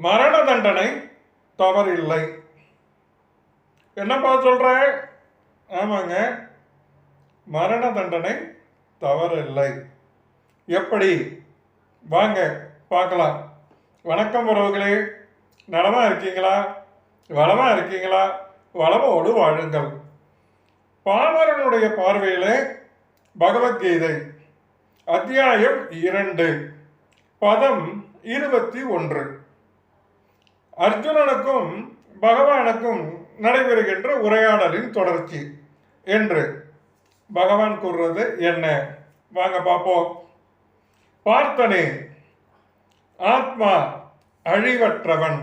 மரண தண்டனை தவறில்லை. என்னப்பா சொல்ற? ஆமாங்க. மரண தண்டனை தவறில்லை. எப்படி? வாங்க பார்க்கலாம். வணக்கம் உறவுகளே. நலமாக இருக்கீங்களா? வளமாக இருக்கீங்களா? வளமோடு வாழுங்கள். பாமரனுடைய பார்வையில் பகவத்கீதை அத்தியாயம் இரண்டு பதம் இருபத்தி ஒன்று. அர்ஜுனனுக்கும் பகவானுக்கும் நடைபெறுகின்ற உரையாடலின் தொடர்ச்சி என்று பகவான் கூறுறது என்ன? வாங்க பார்ப்போம். பார்த்தனே ஆத்மா அழிவற்றவன்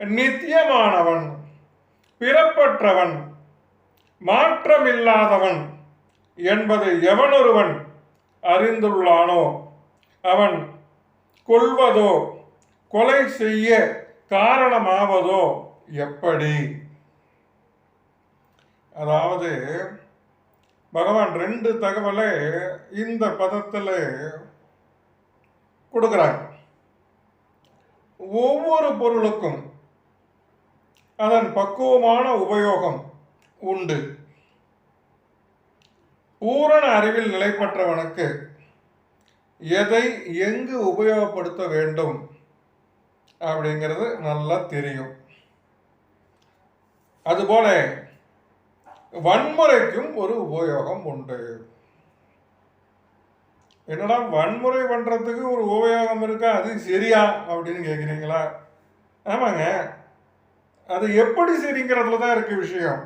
நித்தியமானவன் பிறப்பற்றவன் மாற்றமில்லாதவன் என்பது எவனொருவன் அறிந்துள்ளானோ அவன் கொள்வதோ கொலை செய்ய காரணமாவதோ எப்படி? அதாவது பகவான் ரெண்டு தகவலை இந்த பதத்தில் கொடுக்குறாங்க ஒவ்வொரு பொருளுக்கும் அதன் பக்குவமான உபயோகம் உண்டு. பூரண அறிவில் நிலை பெற்றவனுக்கு எதை எங்கு உபயோகப்படுத்த வேண்டும்? அப்படிங்கிறது நல்லா தெரியும். அதுபோல வன்முறைக்கும் ஒரு உபயோகம் உண்டு. என்னடா வன்முறை பண்ணுறதுக்கு ஒரு உபயோகம் இருக்கா? அது சரியா? அப்படின்னு கேட்குறீங்களா ஆமாங்க. அது எப்படி சரிங்கிறதுல தான் இருக்கு விஷயம்.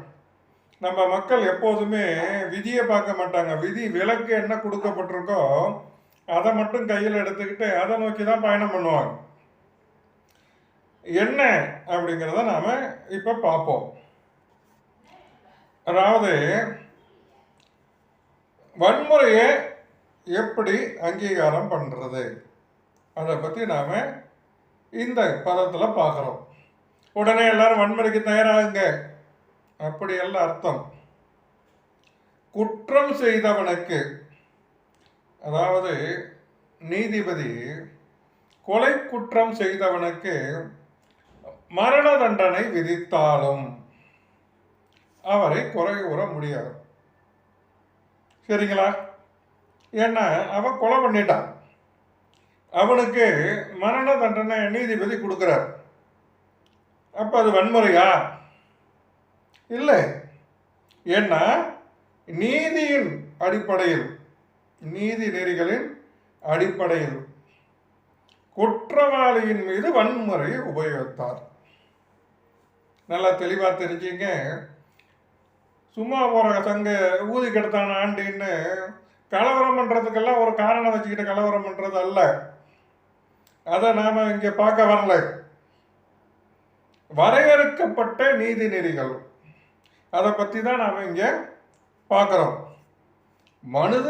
நம்ம மக்கள் எப்போதுமே விதியை பார்க்க மாட்டாங்க. விதி விலக்கு என்ன கொடுக்கப்பட்டிருக்கோ அதை மட்டும் கையில் எடுத்துக்கிட்டு அதை நோக்கி தான் பயணம் பண்ணுவாங்க. என்ன அப்படிங்கிறத நாம் இப்போ பார்ப்போம். அதாவது வன்முறையை எப்படி அங்கீகாரம் பண்ணுறது அதை பற்றி நாம் இந்த பதத்தில் பார்க்குறோம். உடனே எல்லாரும் வன்முறைக்கு தயாராகுங்க. அப்படி அர்த்தம். குற்றம் செய்தவனுக்கு அதாவது நீதிபதி கொலை குற்றம் செய்தவனுக்கு மரண தண்டனை விதித்தாலும் அவரை குறை கூற முடியாது. சரிங்களா? ஏன்னா அவன் கொலை பண்ணிட்டான். அவனுக்கு மரண தண்டனை நீதிபதி கொடுக்குறார். அப்போ அது வன்முறையா? இல்லை. ஏன்னா நீதியின் அடிப்படையில் நீதி நெறிகளின் அடிப்படையில் குற்றவாளியின் மீது வன்முறையை உபயோகித்தார். நல்லா தெளிவாக தெரிஞ்சுங்க. சும்மா போகிற சங்க ஊதி கெடுத்தான ஆண்டின்னு கலவரம் பண்ணுறதுக்கெல்லாம் ஒரு காரணம் வச்சுக்கிட்டு கலவரம் பண்ணுறது அல்ல. அதை நாம் இங்கே பார்க்க வரல. வரையறுக்கப்பட்ட நீதி நெறிகள். அதை பற்றி தான் நாம் இங்கே பார்க்குறோம். மனித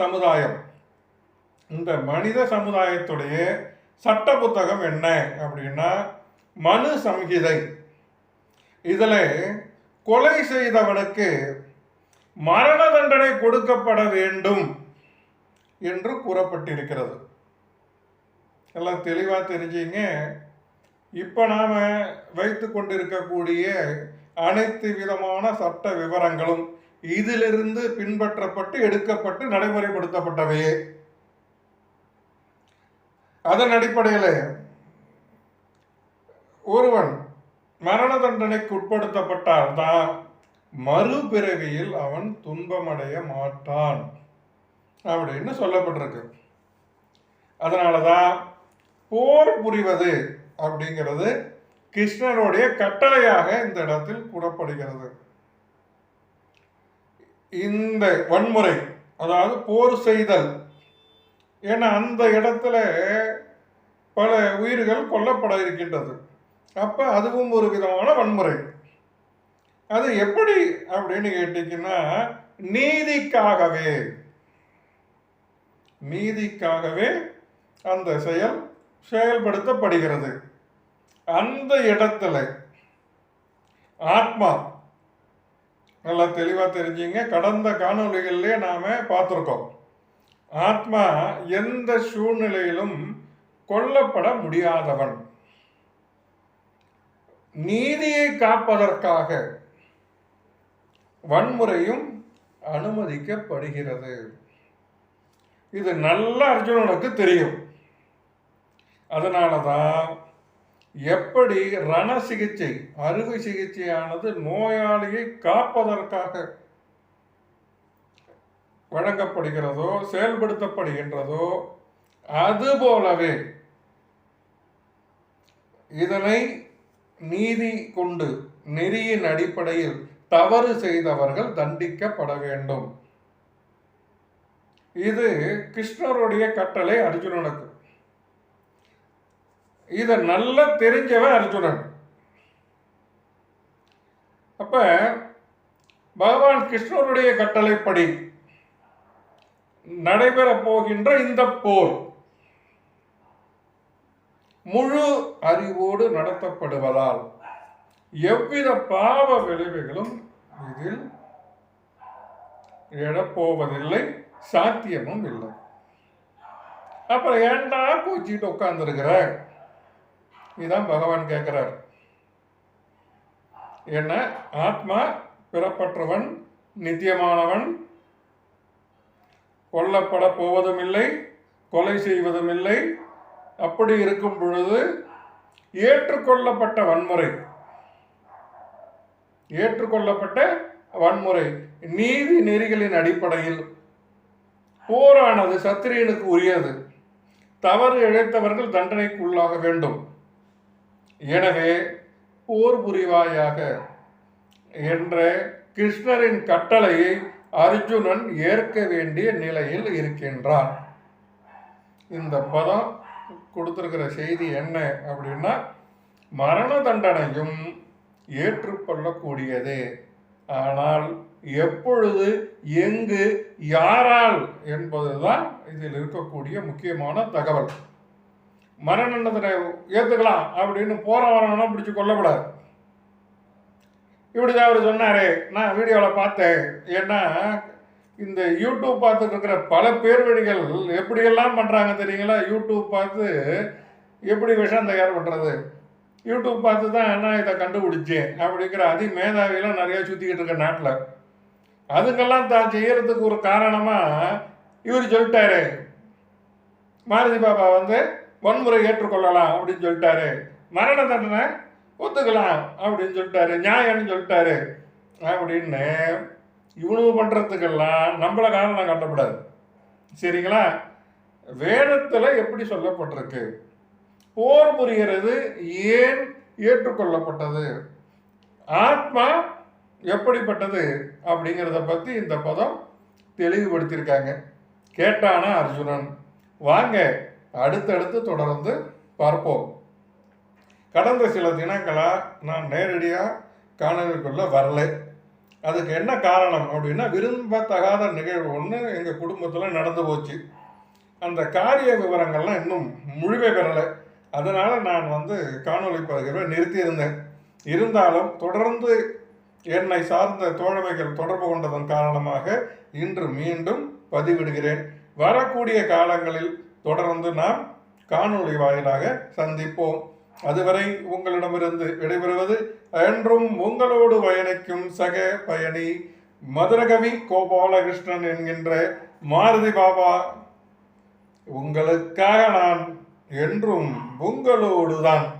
சமுதாயம். இந்த மனித சமுதாயத்துடைய சட்ட புத்தகம் என்ன அப்படின்னா மனு சம்ஹிதை. இதில் கொலை செய்தவனுக்கு மரண தண்டனை கொடுக்கப்பட வேண்டும் என்று கூறப்பட்டிருக்கிறது. எல்லாம் தெளிவாக தெரிஞ்சீங்க. இப்போ நாம் வைத்து கொண்டிருக்கக்கூடிய அனைத்து விதமான சட்ட விவரங்களும் இதிலிருந்து பின்பற்றப்பட்டு எடுக்கப்பட்டு நடைமுறைப்படுத்தப்பட்டவையே. அதன் அடிப்படையில் ஒருவன் மரண தண்டனைக்கு உட்படுத்தப்பட்டால்தான் மறுபிறவியில் அவன் துன்பமடைய மாட்டான். அப்படின்னு சொல்லப்பட்டிருக்கு? அதனால தான் போர் புரிவது அப்படிங்கிறது கிருஷ்ணனுடைய கட்டளையாக இந்த இடத்தில் கூறப்படுகிறது. இந்த வன்முறை அதாவது போர் செய்தல் ஏன்னா அந்த இடத்துல பல உயிர்கள் கொல்லப்பட இருக்கின்றது. அப்போ அதுவும் ஒரு விதமான வன்முறை. அது எப்படி அப்படின்னு கேட்டீங்கன்னா நீதிக்காகவே. நீதிக்காகவே அந்த செயல் செயல்படுத்தப்படுகிறது. அந்த இடத்துல ஆத்மா நல்லா தெளிவாக தெரிஞ்சுங்க. கடந்த காணொளிகளிலே நாம் பார்த்துருக்கோம். ஆத்மா எந்த சூழ்நிலையிலும் கொல்லப்பட முடியாதவன். நீதியை காப்பதற்காக வன்முறையும் அனுமதிக்கப்படுகிறது. இது நல்ல அர்ஜுனனுக்கு தெரியும். அதனால தான் எப்படி ரண சிகிச்சை அறுவை சிகிச்சையானது நோயாளியை காப்பதற்காக வழங்கப்படுகிறதோ செயல்படுத்தப்படுகின்றதோ அதுபோலவே இதனை நீதி கொண்டு நெறியின் அடிப்படையில் தவறு செய்தவர்கள் தண்டிக்கப்பட வேண்டும். இது கிருஷ்ணருடைய கட்டளை அர்ஜுனனுக்கு. இத நல்லா தெரிஞ்சவன் அர்ஜுனன். அப்ப பகவான் கிருஷ்ணருடைய கட்டளைப்படி நடைபெறப் போகின்ற இந்த போர். முழு அறிவோடு நடத்தப்படுவதால் எவ்வித பாவ விளைவுகளும் இதில் எழப்போவதில்லை சாத்தியமும் இல்லை. அப்புறம் ஏண்டா கோச்சிட்டு உட்கார்ந்துருக்கிற? இதான் பகவான் கேட்குறார் என்ன? ஆத்மா பிறப்பற்றவன் நித்தியமானவன் கொல்லப்பட போவதும் இல்லை கொலை செய்வதும் இல்லை அப்படி இருக்கும் பொழுது ஏற்றுக்கொள்ளப்பட்ட வன்முறை. ஏற்றுக்கொள்ளப்பட்ட வன்முறை. நீதி நெறிகளின் அடிப்படையில் போரானது சத்திரியனுக்கு உரியது. தவறு இழைத்தவர்கள் தண்டனைக்கு உள்ளாக வேண்டும். எனவே போர் புரிவாயாக என்ற கிருஷ்ணரின் கட்டளையை அர்ஜுனன் ஏற்க வேண்டிய நிலையில் இருக்கின்றான். இந்த பதம் கொடுத்துருக்கிற செய்தி என்ன அப்படின்னா மரண தண்டனையும் ஏற்றுக்கொள்ளக்கூடியது. ஆனால் எப்பொழுது எங்கு யாரால் என்பதுதான் இதில் இருக்கக்கூடிய முக்கியமான தகவல். மரண தண்டனை ஏற்றுக்கலாம் அப்படின்னு போற வரணும்னா பிடிச்சி கொல்லக்கூடாது. இப்படிதான் அவர் சொன்னாரு. நான் வீடியோவில் பார்த்தேன். ஏன்னா இந்த யூடியூப் பார்த்துட்டு இருக்கிற பல பேர் வழிகள் எப்படியெல்லாம் பண்ணுறாங்க தெரியுங்களா? யூடியூப் பார்த்து எப்படி விஷம் தயார் பண்ணுறது யூடியூப் பார்த்து தான் என்ன இதை கண்டுபிடிச்சேன் அப்படிங்கிற அதி மேதாவிலாம் சுற்றிக்கிட்டு இருக்க நாட்டில். அதுக்கெல்லாம் தான் செய்கிறதுக்கு ஒரு காரணமாக இவர் சொல்லிட்டாரு. மாருதி பாபா வந்து வன்முறை ஏற்றுக்கொள்ளலாம் அப்படின்னு சொல்லிட்டாரு. மரண தண்டனை ஒத்துக்கலாம் அப்படின்னு சொல்லிட்டாரு. நியாயம்னு சொல்லிட்டாரு. அப்படின்னு இவ்வளவு பண்ணுறதுக்கெல்லாம் நம்மளை காரணம் காட்டக்கூடாது சரிங்களா? வேதத்தில் எப்படி சொல்லப்பட்டிருக்கு? போர் புரிகிறது ஏன் ஏற்றுக்கொள்ளப்பட்டது? ஆத்மா எப்படிப்பட்டது? அப்படிங்கிறத பற்றி இந்த பதம் தெளிவுபடுத்தியிருக்காங்க. கேட்டானா அர்ஜுனன். வாங்க அடுத்தடுத்து தொடர்ந்து பார்ப்போம். கடந்த சில தினங்களாக நான் நேரடியாக காணொலிக்குள்ளே வரலை. அதுக்கு என்ன காரணம் அப்படின்னா விரும்பத்தகாத நிகழ்வு ஒன்று எங்கள் குடும்பத்தில் நடந்து போச்சு. அந்த காரிய விவரங்கள்லாம் இன்னும் முழுமை பெறலை அதனால் நான் வந்து காணொலி பதிவை நிறுத்தியிருந்தேன். இருந்தாலும் தொடர்ந்து என்னை சார்ந்த தோழமைகள் தொடர்பு கொண்டதன் காரணமாக இன்று மீண்டும் பதிவிடுகிறேன். வரக்கூடிய காலங்களில் தொடர்ந்து நாம் காணொளி வாயிலாக சந்திப்போம். அதுவரை உங்களிடமிருந்து விடைபெறுவது என்றும் உங்களோடு பயணிக்கும் சக பயணி மதுரகவி கோபாலகிருஷ்ணன் என்கின்ற மாருதி பாபா. உங்களுக்காக நான் என்றும் உங்களோடு தான்